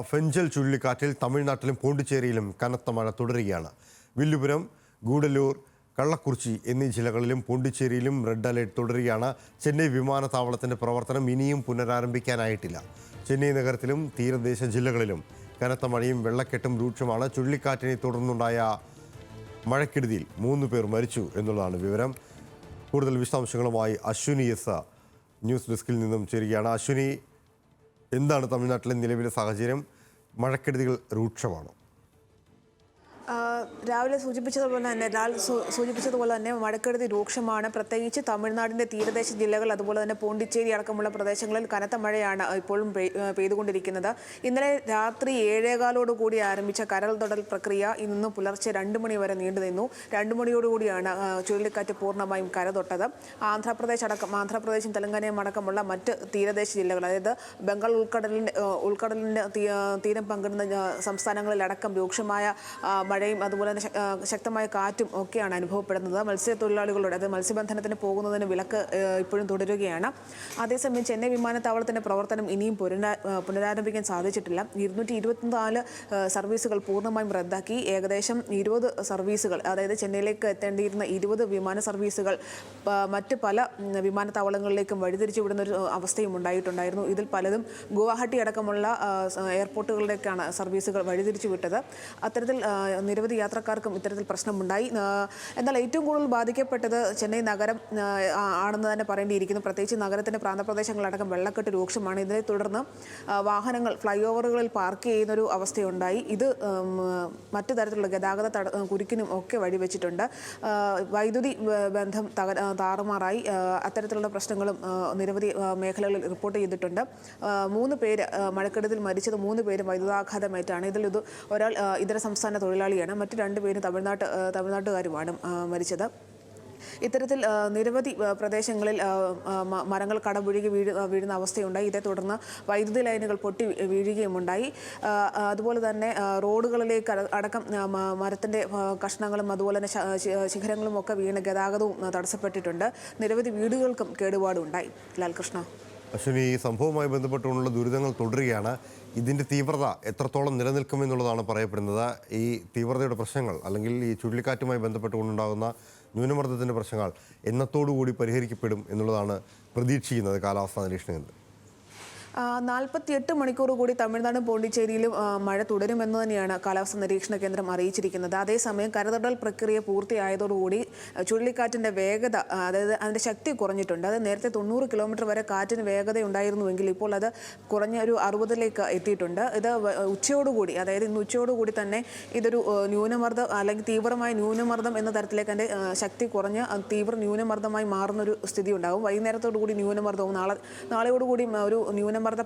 Fengal ചുഴലിക്കാറ്റിൽ തമിഴ്നാട്ടിലും പോണ്ടിച്ചേരിയിലും കനത്ത മഴ തുടരുകയാണ്. വില്ലുപുരം ഗൂഡല്ലൂർ കള്ളക്കുറിച്ചി എന്നീ ജില്ലകളിലും പോണ്ടിച്ചേരിയിലും റെഡ് അലേർട്ട് തുടരുകയാണ്. ചെന്നൈ വിമാനത്താവളത്തിന്റെ പ്രവർത്തനം ഇനിയും പുനരാരംഭിക്കാനായിട്ടില്ല. ചെന്നൈ നഗരത്തിലും തീരദേശ ജില്ലകളിലും കനത്ത മഴയും വെള്ളക്കെട്ടും രൂക്ഷമാണ്. ചുഴലിക്കാറ്റിനെ തുടർന്നുണ്ടായ മഴക്കെടുതിയിൽ മൂന്ന് പേർ മരിച്ചു എന്നുള്ളതാണ് വിവരം. കൂടുതൽ വിശദാംശങ്ങളുമായി അശ്വിനി എസ് ന്യൂസ് ഡെസ്കിൽ നിന്നും ചേരുകയാണ്. അശ്വിനി എന്താണ് തമിഴ്നാട്ടിലെ നിലവിലെ സാഹചര്യം? മഴക്കെടുതികൾ രൂക്ഷമാണോ? രാവിലെ സൂചിപ്പിച്ചതുപോലെ തന്നെ ലാൽ സൂചിപ്പിച്ചതുപോലെ തന്നെ മഴക്കെടുതി രൂക്ഷമാണ്. പ്രത്യേകിച്ച് തമിഴ്നാടിന്റെ തീരദേശ ജില്ലകൾ അതുപോലെ തന്നെ പോണ്ടിച്ചേരി അടക്കമുള്ള പ്രദേശങ്ങളിൽ കനത്ത മഴയാണ് ഇപ്പോഴും പെയ്തുകൊണ്ടിരിക്കുന്നത്. ഇന്നലെ രാത്രി ഏഴേകാലോടുകൂടി ആരംഭിച്ച കരൾ തൊടൽ പ്രക്രിയ ഇന്ന് പുലർച്ചെ രണ്ട് മണി വരെ നീണ്ടു നിന്നു. രണ്ട് മണിയോടുകൂടിയാണ് ചുഴലിക്കാറ്റ് പൂർണമായും കര തൊട്ടത് ആന്ധ്രാപ്രദേശ് അടക്കം ആന്ധ്രാപ്രദേശും തെലങ്കാനയും അടക്കമുള്ള മറ്റ് തീരദേശ ജില്ലകൾ അതായത് ബംഗാൾ ഉൾക്കടലിന്റെ ഉൾക്കടലിന്റെ തീരം പങ്കിടുന്ന സംസ്ഥാനങ്ങളിലടക്കം രൂക്ഷമായ മഴയും അതുപോലെ തന്നെ ശക്തമായ കാറ്റും ഒക്കെയാണ് അനുഭവപ്പെടുന്നത്. മത്സ്യത്തൊഴിലാളികളുടെ അതായത് മത്സ്യബന്ധനത്തിന് പോകുന്നതിന് വിലക്ക് ഇപ്പോഴും തുടരുകയാണ്. അതേസമയം ചെന്നൈ വിമാനത്താവളത്തിന്റെ പ്രവർത്തനം ഇനിയും പുനരാരംഭിക്കാൻ സാധിച്ചിട്ടില്ല. ഇരുന്നൂറ്റി ഇരുപത്തിനാല് സർവീസുകൾ പൂർണമായും റദ്ദാക്കി. ഏകദേശം ഇരുപത് സർവീസുകൾ അതായത് ചെന്നൈയിലേക്ക് എത്തേണ്ടിയിരുന്ന ഇരുപത് വിമാന സർവീസുകൾ മറ്റ് പല വിമാനത്താവളങ്ങളിലേക്കും വഴിതിരിച്ചു വിടുന്ന ഒരു അവസ്ഥയും ഉണ്ടായിട്ടുണ്ടായിരുന്നു. ഇതിൽ പലതും ഗുവാഹട്ടി അടക്കമുള്ള എയർപോർട്ടുകളിലേക്കാണ് സർവീസുകൾ വഴിതിരിച്ചു വിട്ടത് അത്തരത്തിൽ നിരവധി യാത്രക്കാർക്കും ഇത്തരത്തിൽ പ്രശ്നമുണ്ടായി. എന്നാൽ ഏറ്റവും കൂടുതൽ ബാധിക്കപ്പെട്ടത് ചെന്നൈ നഗരം ആണെന്ന് തന്നെ പറയേണ്ടിയിരിക്കുന്നു. പ്രത്യേകിച്ച് നഗരത്തിന്റെ പ്രാന്തപ്രദേശങ്ങളടക്കം വെള്ളക്കെട്ട് രൂക്ഷമാണ്. ഇതിനെ തുടർന്ന് വാഹനങ്ങൾ ഫ്ലൈ ഓവറുകളിൽ പാർക്ക് ചെയ്യുന്നൊരു അവസ്ഥയുണ്ടായി. ഇത് മറ്റു തരത്തിലുള്ള ഗതാഗത തട കുരുക്കിനും ഒക്കെ വഴിവെച്ചിട്ടുണ്ട്. വൈദ്യുതി ബന്ധം തക താറുമാറായി. അത്തരത്തിലുള്ള പ്രശ്നങ്ങളും നിരവധി മേഖലകളിൽ റിപ്പോർട്ട് ചെയ്തിട്ടുണ്ട്. മൂന്ന് പേര് മഴക്കെടുതിൽ മരിച്ചത് മൂന്ന് പേരും വൈദ്യുതാഘാതമേറ്റാണ്. ഇതിൽ ഇത് ഒരാൾ ഇതര സംസ്ഥാന തൊഴിലാളിയാണ് മറ്റു രണ്ട് പേര് തമിഴ്നാട്ട് തമിഴ്നാട്ടുകാരുമാണ് മരിച്ചത്. ഇത്തരത്തിൽ നിരവധി പ്രദേശങ്ങളിൽ മരങ്ങൾ കടപുഴുകി വീഴ് വീഴുന്ന അവസ്ഥയുണ്ടായി. ഇതേ തുടർന്ന് വൈദ്യുതി ലൈനുകൾ പൊട്ടി വീഴുകയും ആ, അതുപോലെ തന്നെ റോഡുകളിലേക്ക് അടക്കം മരത്തിന്റെ കഷ്ണങ്ങളും അതുപോലെ തന്നെ ശിഖരങ്ങളും ഒക്കെ വീണ് ഗതാഗതവും തടസ്സപ്പെട്ടിട്ടുണ്ട്. നിരവധി വീടുകൾക്കും കേടുപാടുണ്ടായി. ലാൽകൃഷ്ണ. അശ്വിനി ഈ സംഭവവുമായി ബന്ധപ്പെട്ടുകൊണ്ടുള്ള ദുരിതങ്ങൾ തുടരുകയാണ്. ഇതിന്റെ തീവ്രത എത്രത്തോളം നിലനിൽക്കുമെന്നുള്ളതാണ് പറയപ്പെടുന്നത്. ഈ തീവ്രതയുടെ പ്രശ്നങ്ങൾ അല്ലെങ്കിൽ ഈ ചുഴലിക്കാറ്റുമായി ബന്ധപ്പെട്ടുകൊണ്ടുണ്ടാകുന്ന ന്യൂനമർദ്ദത്തിന്റെ പ്രശ്നങ്ങൾ എന്നത്തോടുകൂടി പരിഹരിക്കപ്പെടും എന്നുള്ളതാണ് പ്രതീക്ഷിക്കുന്നത് കാലാവസ്ഥാ നിരീക്ഷണ കേന്ദ്രം നാൽപ്പത്തിയെട്ട് മണിക്കൂർ കൂടി തമിഴ്നാടും പോണ്ടിച്ചേരിയിലും മഴ തുടരുമെന്ന് തന്നെയാണ് കാലാവസ്ഥാ നിരീക്ഷണ കേന്ദ്രം അറിയിച്ചിരിക്കുന്നത്. അതേസമയം കരതടൽ പ്രക്രിയ പൂർത്തിയായതോടുകൂടി ചുഴലിക്കാറ്റിന്റെ വേഗത അതായത് അതിന്റെ ശക്തി കുറഞ്ഞിട്ടുണ്ട്. അത് നേരത്തെ തൊണ്ണൂറ് കിലോമീറ്റർ വരെ കാറ്റിന് വേഗത ഉണ്ടായിരുന്നുവെങ്കിൽ ഇപ്പോൾ അത് കുറഞ്ഞ ഒരു അറുപതിലേക്ക് എത്തിയിട്ടുണ്ട്. ഇത് ഉച്ചയോടുകൂടി അതായത് ഇന്ന് ഉച്ചയോടുകൂടി തന്നെ ഇതൊരു ന്യൂനമർദ്ദം അല്ലെങ്കിൽ തീവ്രമായ ന്യൂനമർദ്ദം എന്ന തരത്തിലേക്ക് അതിന്റെ ശക്തി കുറഞ്ഞ് തീവ്ര ന്യൂനമർദ്ദമായി മാറുന്നൊരു സ്ഥിതി ഉണ്ടാകും വൈകുന്നേരത്തോടു കൂടി ന്യൂനമർദ്ദവും നാളെ നാളെയോടുകൂടി ഒരു ഒരു ന്യൂനമർദ്ദ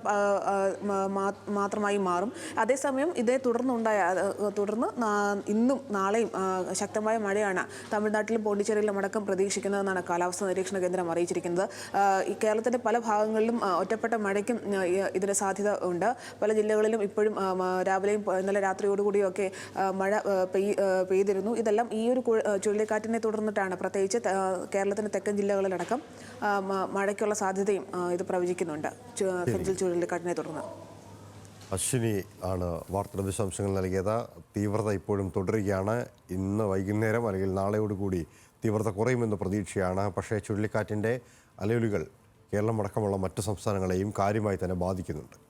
മാത്രമായി മാറും. അതേസമയം ഇതേ തുടർന്നുണ്ടായ തുടർന്ന് ഇന്നും നാളെയും ശക്തമായ മഴയാണ് തമിഴ്നാട്ടിലും പോണ്ടിച്ചേരിയിലും അടക്കം പ്രതീക്ഷിക്കുന്നതെന്നാണ് കാലാവസ്ഥാ നിരീക്ഷണ കേന്ദ്രം അറിയിച്ചിരിക്കുന്നത്. കേരളത്തിന്റെ പല ഭാഗങ്ങളിലും ഒറ്റപ്പെട്ട മഴയ്ക്കും ഇതിന് സാധ്യത ഉണ്ട്. പല ജില്ലകളിലും ഇപ്പോഴും രാവിലെയും ഇന്നലെ രാത്രിയോടുകൂടിയും ഒക്കെ മഴ പെയ്തിരുന്നു. ഇതെല്ലാം ഈ ഒരു ചുഴലിക്കാറ്റിനെ തുടർന്നിട്ടാണ്. പ്രത്യേകിച്ച് കേരളത്തിന്റെ തെക്കൻ ജില്ലകളിലടക്കം മഴയ്ക്കുള്ള സാധ്യതയും ഇത് പ്രവചിക്കുന്നുണ്ട്. ചു- ചുഴലിക്കാട്ടിനെ തുടർന്ന്. അശ്വിനി ആണ് വാർത്തയുടെ വിശദാംശങ്ങൾ നൽകിയത്. തീവ്രത ഇപ്പോഴും തുടരുകയാണ്. ഇന്ന് വൈകുന്നേരം അല്ലെങ്കിൽ നാളെയോടുകൂടി തീവ്രത കുറയുമെന്ന പ്രതീക്ഷയാണ്. പക്ഷേ ചുഴലിക്കാറ്റിന്റെ അലയൊലികൾ കേരളമടക്കമുള്ള മറ്റ് സംസ്ഥാനങ്ങളെയും കാര്യമായി തന്നെ ബാധിക്കുന്നുണ്ട്.